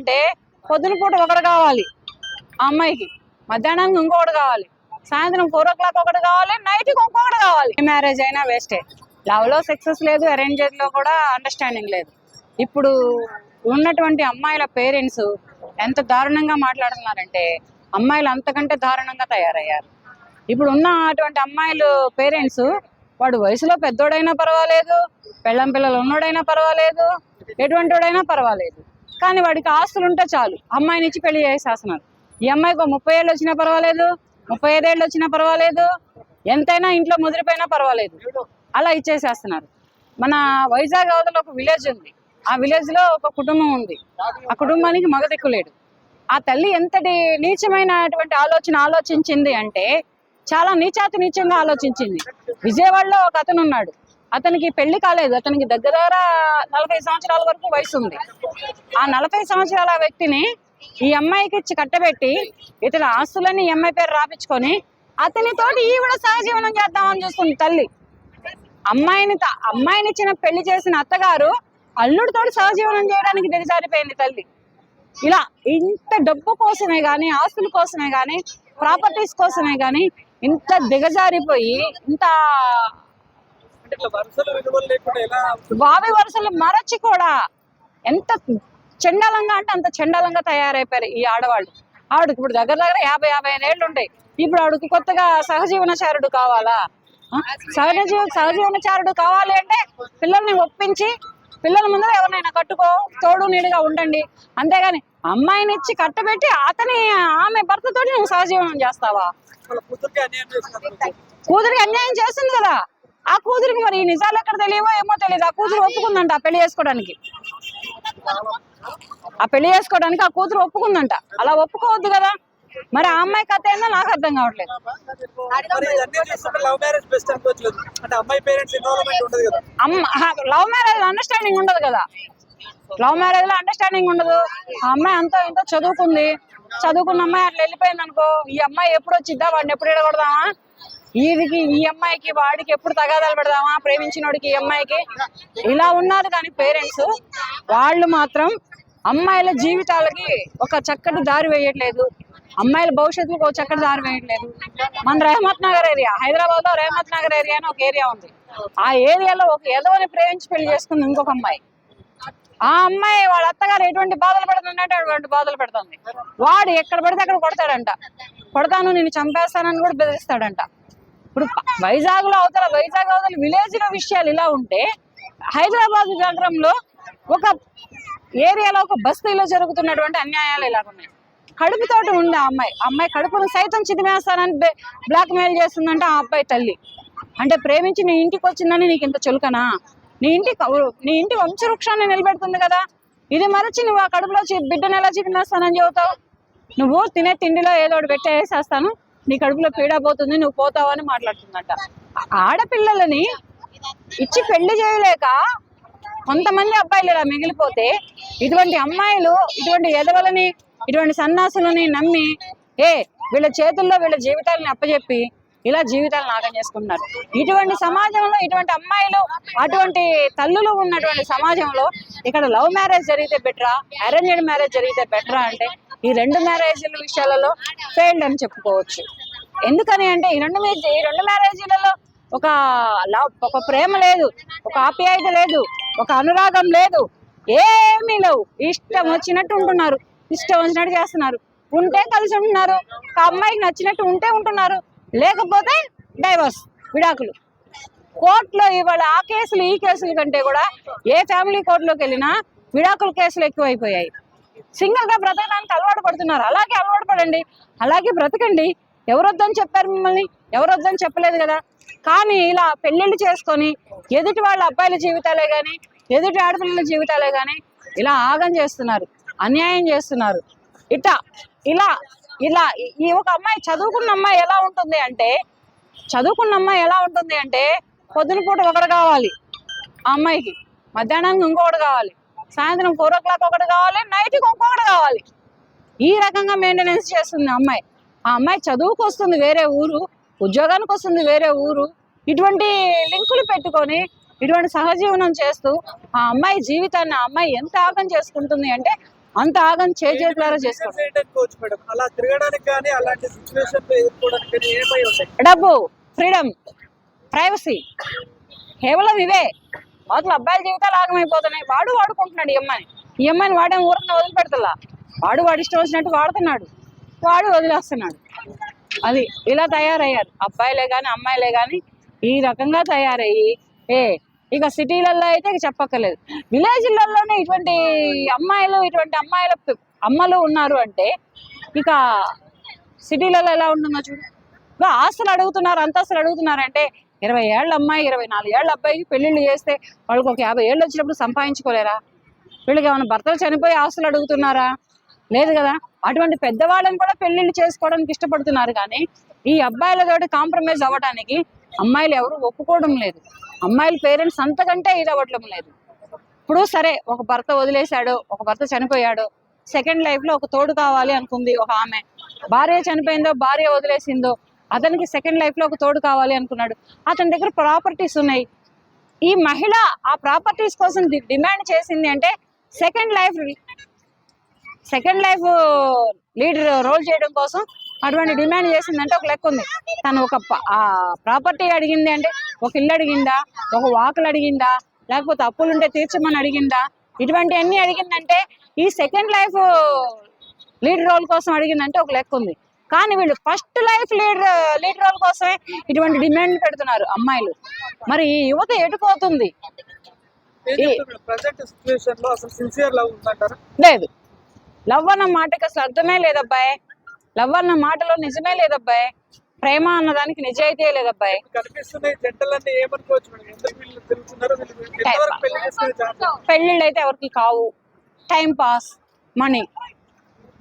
అంటే పొద్దున పూట ఒకటి కావాలి ఆ అమ్మాయికి. మధ్యాహ్నానికి ఇంకొకటి కావాలి. సాయంత్రం ఫోర్ ఓ క్లాక్ ఒకటి కావాలి నైట్కి ఇంకొకటి కావాలి. మ్యారేజ్ అయినా వేస్టే. లవ్లో సక్సెస్ లేదు అరేంజ్లో కూడా అండర్స్టాండింగ్ లేదు. ఇప్పుడు ఉన్నటువంటి అమ్మాయిల పేరెంట్స్ ఎంత దారుణంగా మాట్లాడుతున్నారంటే అమ్మాయిలు అంతకంటే దారుణంగా తయారయ్యారు. ఇప్పుడు ఉన్న అటువంటి అమ్మాయిలు పేరెంట్స్ వాడు వయసులో పెద్దోడైనా పర్వాలేదు పెళ్ళం పిల్లలు ఉన్నోడైనా పర్వాలేదు ఎటువంటి వాడైనా పర్వాలేదు. కానీ వాడికి ఆస్తులు ఉంటే చాలు. అమ్మాయిని ఇచ్చి పెళ్ళి చేసేస్తున్నారు ఈ అమ్మాయికి ఒక ముప్పై ఏళ్ళు వచ్చినా పర్వాలేదు ముప్పై ఐదేళ్ళు వచ్చినా పర్వాలేదు ఎంతైనా ఇంట్లో ముదిరిపోయినా పర్వాలేదు. అలా ఇచ్చేసేస్తున్నారు మన వైజాగ్ అవతల ఒక విలేజ్ ఉంది. ఆ విలేజ్లో ఒక కుటుంబం ఉంది. ఆ కుటుంబానికి మగ దిక్కులేడు ఆ తల్లి ఎంతటి నీచమైనటువంటి ఆలోచన ఆలోచించింది అంటే చాలా నీచాతి నీచంగా ఆలోచించింది. విజయవాడలో ఒక అతను ఉన్నాడు. అతనికి పెళ్ళి కాలేదు. అతనికి దగ్గర దగ్గర నలభై సంవత్సరాల వరకు వయసు ఉంది. ఆ నలభై సంవత్సరాల వ్యక్తిని ఈ అమ్మాయికి ఇచ్చి కట్టబెట్టి ఇతని ఆస్తులని ఈ అమ్మాయి పేరు రాపించుకొని అతనితోటి ఈవిడ సహజీవనం చేద్దామని చూస్తుంది తల్లి. అమ్మాయిని అమ్మాయిని ఇచ్చిన పెళ్ళి చేసిన అత్తగారు అల్లుడితోటి సహజీవనం చేయడానికి దిగజారిపోయింది తల్లి. ఇలా ఇంత డబ్బు కోసమే కానీ ఆస్తుల కోసమే కానీ ప్రాపర్టీస్ కోసమే కానీ ఇంత దిగజారిపోయి ఇంత వావి వరుసలు మరచి కూడా ఎంత చండాలంగా అంటే అంత చండాలంగా తయారైపోయారు ఈ ఆడవాళ్ళు. ఆవిడకి ఇప్పుడు దగ్గర దగ్గర యాభై యాభై ఏళ్ళు ఉంటాయి ఇప్పుడు ఆవిడకి కొత్తగా సహజీవనచారుడు కావాలా? ఆ? సహజ జీవ- సహజీవనచారుడు కావాలి అంటే పిల్లల్ని ఒప్పించి పిల్లల ముందర ఎవరినైనా కట్టుకో తోడు నీడుగా ఉండండి. అంతేగాని అమ్మాయిని ఇచ్చి కట్టబెట్టి అతని ఆమె భర్తతోటి నువ్వు సహజీవనం చేస్తావా? అన్యాయం కూతురికి అన్యాయం చేస్తుంది కదా? ఆ కూతురికి మరి ఈ నిజాలు ఎక్కడ తెలియవో ఏమో తెలియదు. ఆ కూతురు ఒప్పుకుందంట ఆ పెళ్ళి చేసుకోవడానికి. ఆ పెళ్ళి చేసుకోవడానికి ఆ కూతురు ఒప్పుకుందంట. అలా ఒప్పుకోవద్దు కదా. మరి ఆ అమ్మాయి కథ ఏందో నాకు అర్థం కావట్లేదు. లవ్ మ్యారేజ్ అండర్స్టాండింగ్ ఉండదు కదా. లవ్ మ్యారేజ్లో అండర్స్టాండింగ్ ఉండదు. ఆ అమ్మాయి అంతా ఎంతో చదువుకుంది. చదువుకున్న అమ్మాయి అట్లా వెళ్ళిపోయింది అనుకో ఈ అమ్మాయి ఎప్పుడు వచ్చిద్దా? వాడిని ఎప్పుడు ఎడగొడదామా వీడికి ఈ అమ్మాయికి వాడికి ఎప్పుడు తగాదాలు పెడదామా? ప్రేమించినోడికి ఈ అమ్మాయికి. ఇలా ఉన్నారు కానీ పేరెంట్స్. వాళ్ళు మాత్రం అమ్మాయిల జీవితాలకి ఒక చక్కటి దారి వేయట్లేదు. అమ్మాయిల భవిష్యత్తుకు ఒక చక్కటి దారి వేయట్లేదు. మన రెహమత్ నగర్ ఏరియా హైదరాబాద్లో రెహమత్ నగర్ ఏరియా అని ఒక ఏరియా ఉంది. ఆ ఏరియాలో ఒక ఎదవని ప్రేమించి పెళ్ళి చేసుకుంది ఇంకొక అమ్మాయి. ఆ అమ్మాయి వాళ్ళ అత్తగారు ఎటువంటి బాధలు పెడుతుందంటే అటువంటి బాధలు పెడుతుంది. వాడు ఎక్కడ పడితే అక్కడ కొడతాడంట. కొడతాను నేను చంపేస్తానని కూడా బెదిరిస్తాడంట. ఇప్పుడు వైజాగ్లో అవతల వైజాగ్ అవతల విలేజ్లో విషయాలు ఇలా ఉంటే హైదరాబాద్ నగరంలో ఒక ఏరియాలో ఒక బస్తీలో జరుగుతున్నటువంటి అన్యాయాలు ఇలాగున్నాయి కడుపుతోటి ఉంది ఆ అమ్మాయి అమ్మాయి కడుపును సైతం చిదిమేస్తానని బ్లాక్ మెయిల్ చేస్తుందంటే ఆ అబ్బాయి తల్లి. అంటే ప్రేమించి నీ ఇంటికి వచ్చిందని నీకు ఇంత చులకనా? నీ ఇంటి నీ ఇంటి వంశవృక్షాన్ని నిలబెడుతుంది కదా? ఇది మరచి నువ్వు ఆ కడుపులో చి- బిడ్డను ఎలా చిదిమేస్తానని చెబుతావు? నువ్వు తినే తిండిలో ఏదో ఒకటి పెట్టేసేస్తాను. నీ కడుపులో పీడ పోతుంది నువ్వు పోతావు అని మాట్లాడుతుందంట. ఆడపిల్లలని ఇచ్చి పెళ్ళి చేయలేక కొంతమంది అబ్బాయిలు ఇలా మిగిలిపోతే ఇటువంటి అమ్మాయిలు ఇటువంటి ఎదవలని ఇటువంటి సన్నాసులని నమ్మి ఏ వీళ్ళ చేతుల్లో వీళ్ళ జీవితాలని అప్పచెప్పి ఇలా జీవితాలు నాగం చేసుకుంటున్నారు. ఇటువంటి సమాజంలో ఇటువంటి అమ్మాయిలు అటువంటి తల్లులు ఉన్నటువంటి సమాజంలో ఇక్కడ లవ్ మ్యారేజ్ జరిగితే బెటరా? అరేంజ్డ్ మ్యారేజ్ జరిగితే బెటరా అంటే ఈ రెండు మ్యారేజీల విషయాలలో ఫెయిల్డ్ అని చెప్పుకోవచ్చు. ఎందుకని అంటే ఈ రెండు ఈ రెండు మ్యారేజీలలో ఒక లవ్ ఒక ప్రేమ లేదు ఒక ఆప్యాయత లేదు ఒక అనురాగం లేదు. ఏమీ లేవు. ఇష్టం వచ్చినట్టు ఉంటున్నారు. ఇష్టం వచ్చినట్టు చేస్తున్నారు. ఉంటే కలిసి ఉంటున్నారు. ఒక అమ్మాయికి నచ్చినట్టు ఉంటే ఉంటున్నారు. లేకపోతే డైవర్స్ విడాకులు. కోర్టులో ఇవాళ ఆ కేసులు ఈ కేసుల కంటే కూడా ఏ ఫ్యామిలీ కోర్టులోకి వెళ్ళినా విడాకుల కేసులు ఎక్కువైపోయాయి. సింగిల్గా బ్రతకడానికి అలవాటు పడుతున్నారు. అలాగే అలవాటు పడండి. అలాగే బ్రతకండి. ఎవరొద్దని చెప్పారు మిమ్మల్ని? ఎవరొద్దని చెప్పలేదు కదా? కానీ ఇలా పెళ్ళిళ్ళు చేసుకొని ఎదుటి వాళ్ళ అబ్బాయిల జీవితాలే కానీ ఎదుటి ఆడపిల్లల జీవితాలే కానీ ఇలా ఆగం చేస్తున్నారు. అన్యాయం చేస్తున్నారు. ఇట్లా ఇలా ఇలా ఈ- ఒక అమ్మాయి చదువుకున్న అమ్మాయి ఎలా ఉంటుంది అంటే చదువుకున్న అమ్మాయి ఎలా ఉంటుంది అంటే పొద్దున పూట ఒకరు కావాలి ఆ అమ్మాయికి. మధ్యాహ్నానికి ఇంకొకటి కావాలి. సాయంత్రం ఫోర్ ఓ క్లాక్ ఒకటి కావాలి నైట్కి ఇంకొకటి కావాలి. ఈ రకంగా మెయింటెనెన్స్ చేస్తుంది అమ్మాయి. ఆ అమ్మాయి చదువుకు వస్తుంది వేరే ఊరు ఉద్యోగానికి వస్తుంది వేరే ఊరు. ఇటువంటి లింకులు పెట్టుకొని ఇటువంటి సహజీవనం చేస్తూ ఆ అమ్మాయి జీవితాన్ని ఆ అమ్మాయి ఎంత ఆగం చేసుకుంటుంది అంటే అంత ఆగం ఏమై ఉంటాయి? డబ్బు ఫ్రీడమ్ ప్రైవసీ కేవలం ఇవే. మొదలు అబ్బాయిల జీవితాలు ఆగమైపోతున్నాయి. వాడు వాడుకుంటున్నాడు ఈ అమ్మాయిని. ఈ అమ్మాయిని వాడేం ఊరిని వదిలిపెడతలా? వాడు వాడి ఇష్టం వచ్చినట్టు వాడుతున్నాడు. వాడు వదిలేస్తున్నాడు. అది ఇలా తయారయ్యారు. అబ్బాయిలే కానీ అమ్మాయిలే కానీ ఈ రకంగా తయారయ్యి ఏ ఇక సిటీలలో అయితే ఇక చెప్పక్కర్లేదు. విలేజ్లలోనే ఇటువంటి అమ్మాయిలు ఇటువంటి అమ్మాయిల అమ్మలు ఉన్నారు అంటే ఇక సిటీలలో ఎలా ఉంటుందో చూడు. ఇక ఆస్తులు అడుగుతున్నారు అంతస్తులు అడుగుతున్నారు అంటే ఇరవై ఏళ్ళ అమ్మాయి ఇరవై నాలుగు ఏళ్ళ అబ్బాయికి పెళ్ళిళ్ళు చేస్తే వాళ్ళకి ఒక యాభై ఏళ్ళు వచ్చినప్పుడు సంపాదించుకోలేరా? వీళ్ళకి ఏమైనా భర్తలు చనిపోయి ఆస్తులు అడుగుతున్నారా? లేదు కదా? అటువంటి పెద్దవాళ్ళని కూడా పెళ్ళిళ్ళు చేసుకోవడానికి ఇష్టపడుతున్నారు కానీ ఈ అబ్బాయిలతోటి కాంప్రమైజ్ అవ్వడానికి అమ్మాయిలు ఎవరు ఒప్పుకోవడం లేదు. అమ్మాయిల పేరెంట్స్ అంతకంటే ఇది అవ్వట్లం లేదు. ఇప్పుడు సరే ఒక భర్త వదిలేశాడు ఒక భర్త చనిపోయాడు సెకండ్ లైఫ్లో ఒక తోడు కావాలి అనుకుంది ఒక ఆమె. భార్య చనిపోయిందో భార్య వదిలేసిందో అతనికి సెకండ్ లైఫ్లో ఒక తోడు కావాలి అనుకున్నాడు. అతని దగ్గర ప్రాపర్టీస్ ఉన్నాయి. ఈ మహిళ ఆ ప్రాపర్టీస్ కోసం డిమాండ్ చేసింది అంటే second life second life leader role చేయడం కోసం అటువంటి డిమాండ్ చేసిందంటే ఒక లెక్క ఉంది. తను ఒక ఆ ప్రాపర్టీ అడిగింది అంటే ఒక ఇల్లు అడిగిందా? ఒక వాకులు అడిగిందా? లేకపోతే అప్పులు ఉంటే తీర్చమని అడిగిందా? ఇటువంటివన్నీ అడిగిందంటే ఈ సెకండ్ లైఫ్ లీడ్ రోల్ కోసం అడిగిందంటే ఒక లెక్క ఉంది. కానీ వీళ్ళు first life lead lead role కోసమే ఇటువంటి డిమాండ్ పెడుతున్నారు అమ్మాయిలు. మరి ఈ యువత ఎటుపోతుంది లేదు. లవ్ అన్న మాటకి అసలు అర్థమే లేదబ్బాయి. లవ్ అన్న మాటలో నిజమే లేదబ్బాయి. ప్రేమ అన్న దానికి నిజాయితీ లేదబ్బాయి. పెళ్ళిళ్ళు అయితే ఎవరికి కావు. టైం పాస్ మనీ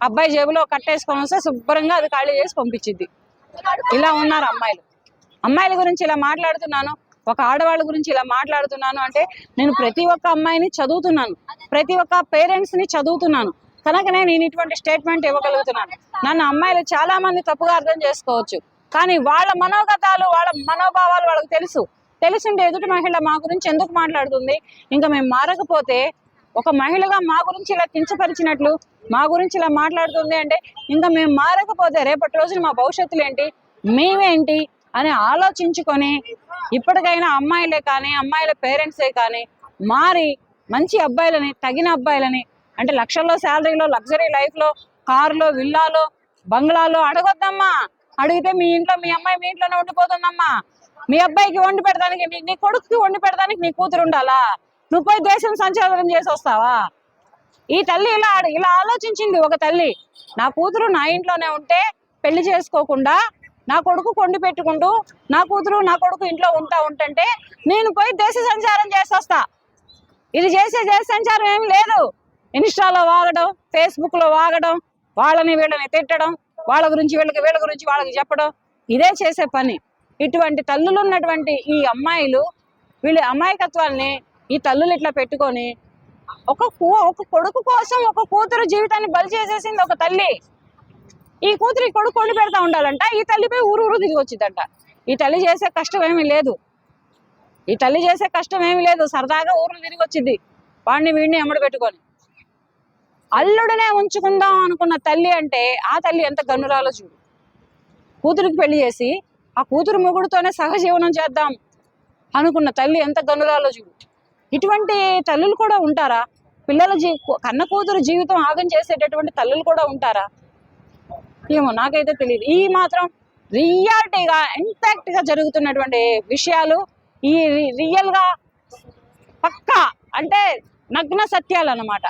అబ్బాయి జేబులో కట్టేసుకొని వస్తే శుభ్రంగా అది ఖాళీ చేసి పంపించింది. ఇలా ఉన్నారు అమ్మాయిలు. అమ్మాయిల గురించి ఇలా మాట్లాడుతున్నాను. ఒక ఆడవాళ్ళ గురించి ఇలా మాట్లాడుతున్నాను అంటే నేను ప్రతి ఒక్క అమ్మాయిని చదువుతున్నాను. ప్రతి ఒక్క పేరెంట్స్ని చదువుతున్నాను. కనుక నేను ఇటువంటి స్టేట్మెంట్ ఇవ్వగలుగుతున్నాను. నన్ను అమ్మాయిలు చాలా మంది తప్పుగా అర్థం చేసుకోవచ్చు. కానీ వాళ్ళ మనోగతాలు వాళ్ళ మనోభావాలు వాళ్ళకి తెలుసు. తెలుసుంటే ఎదుటి మహిళ మా గురించి ఎందుకు మాట్లాడుతుంది? ఇంకా మేము మారకపోతే ఒక మహిళగా మా గురించి ఇలా కించపరిచినట్లు మా గురించి ఇలా మాట్లాడుతుంది అంటే ఇంకా మేము మారకపోతే రేపటి రోజున మా భవిష్యత్తులు ఏంటి మేమేంటి అని ఆలోచించుకొని ఇప్పటికైనా అమ్మాయిలే కానీ అమ్మాయిల పేరెంట్సే కానీ మారి మంచి అబ్బాయిలని తగిన అబ్బాయిలని అంటే లక్షల్లో శాలరీలో లగ్జరీ లైఫ్లో కారులో విల్లాలో బంగ్లాలో అడగొద్దమ్మా. అడిగితే మీ ఇంట్లో మీ అమ్మాయి మీ ఇంట్లోనే ఉండిపోతుందమ్మా. మీ అబ్బాయికి వండి పెడతానికి మీ- నీ కొడుకుకి వండి పెడతానికి నీ కూతురు ఉండాలా? నువ్వు పోయి దేశం సంచారం చేసి వస్తావా? ఈ తల్లి ఇలా ఇలా ఆలోచించింది ఒక తల్లి. నా కూతురు నా ఇంట్లోనే ఉంటే పెళ్ళి చేసుకోకుండా నా కొడుకు కొండి పెట్టుకుంటూ నా కూతురు నా కొడుకు ఇంట్లో ఉంటా ఉంటుంటే నేను పోయి దేశ సంచారం చేసి వస్తా. ఇది చేసే దేశ సంచారం ఏం లేదు. ఇన్స్టాలో వాగడం ఫేస్బుక్లో వాగడం వాళ్ళని వీళ్ళని తిట్టడం వాళ్ళ గురించి వీళ్ళకి వీళ్ళ గురించి వాళ్ళకి చెప్పడం. ఇదే చేసే పని. ఇటువంటి తల్లులు ఉన్నటువంటి ఈ అమ్మాయిలు వీళ్ళ అమాయకత్వాల్ని ఈ తల్లులు ఇట్లా పెట్టుకొని ఒక ఒక కొడుకు కోసం ఒక కూతురు జీవితాన్ని బలి చేసేసింది ఒక తల్లి. ఈ కూతురు ఈ కొడుకు కొండు పెడతా ఉండాలంట. ఈ తల్లిపై ఊరు ఊరు దిగి వచ్చిందంట. ఈ తల్లి చేసే కష్టం ఏమీ లేదు. ఈ తల్లి చేసే కష్టం ఏమీ లేదు. సరదాగా ఊర్లు తిరిగి వచ్చింది. వాడిని వీడిని ఎమ్మడి పెట్టుకొని. అల్లుడనే ఉంచుకుందాం అనుకున్న తల్లి అంటే ఆ తల్లి ఎంత గన్నురాలో చూడు. కూతురికి పెళ్ళి చేసి ఆ కూతురు మొగుడుతోనే సహజీవనం చేద్దాం అనుకున్న తల్లి ఎంత గన్నురాలో చూడు. ఇటువంటి తల్లులు కూడా ఉంటారా? పిల్లల జీ కన్న కూతురు జీవితం ఆగం చేసేటటువంటి తల్లులు కూడా ఉంటారా? ఏమో నాకైతే తెలియదు ఈ మాత్రం రియాలిటీగా ఇంపాక్ట్గా జరుగుతున్నటువంటి విషయాలు ఈ రియల్గా పక్కా అంటే నగ్న సత్యాలు అన్నమాట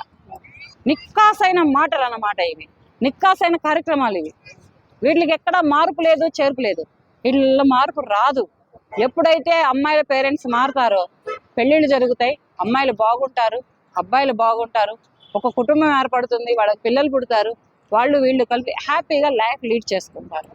నిక్కాసైన మాటలు అన్నమాట ఇవి. నిక్కాసైన కార్యక్రమాలు ఇవి. వీటికి ఎక్కడ మార్పు లేదు చేర్పు లేదు. వీళ్ళ మార్పు రాదు. ఎప్పుడైతే అమ్మాయిల పేరెంట్స్ మారుతారో పెళ్ళిళ్ళు జరుగుతాయి. అమ్మాయిలు బాగుంటారు అబ్బాయిలు బాగుంటారు. ఒక కుటుంబం ఏర్పడుతుంది వాళ్ళకి పిల్లలు పుడతారు. వాళ్ళు వీళ్ళు కలిపి హ్యాపీగా లైఫ్ లీడ్ చేసుకుంటారు.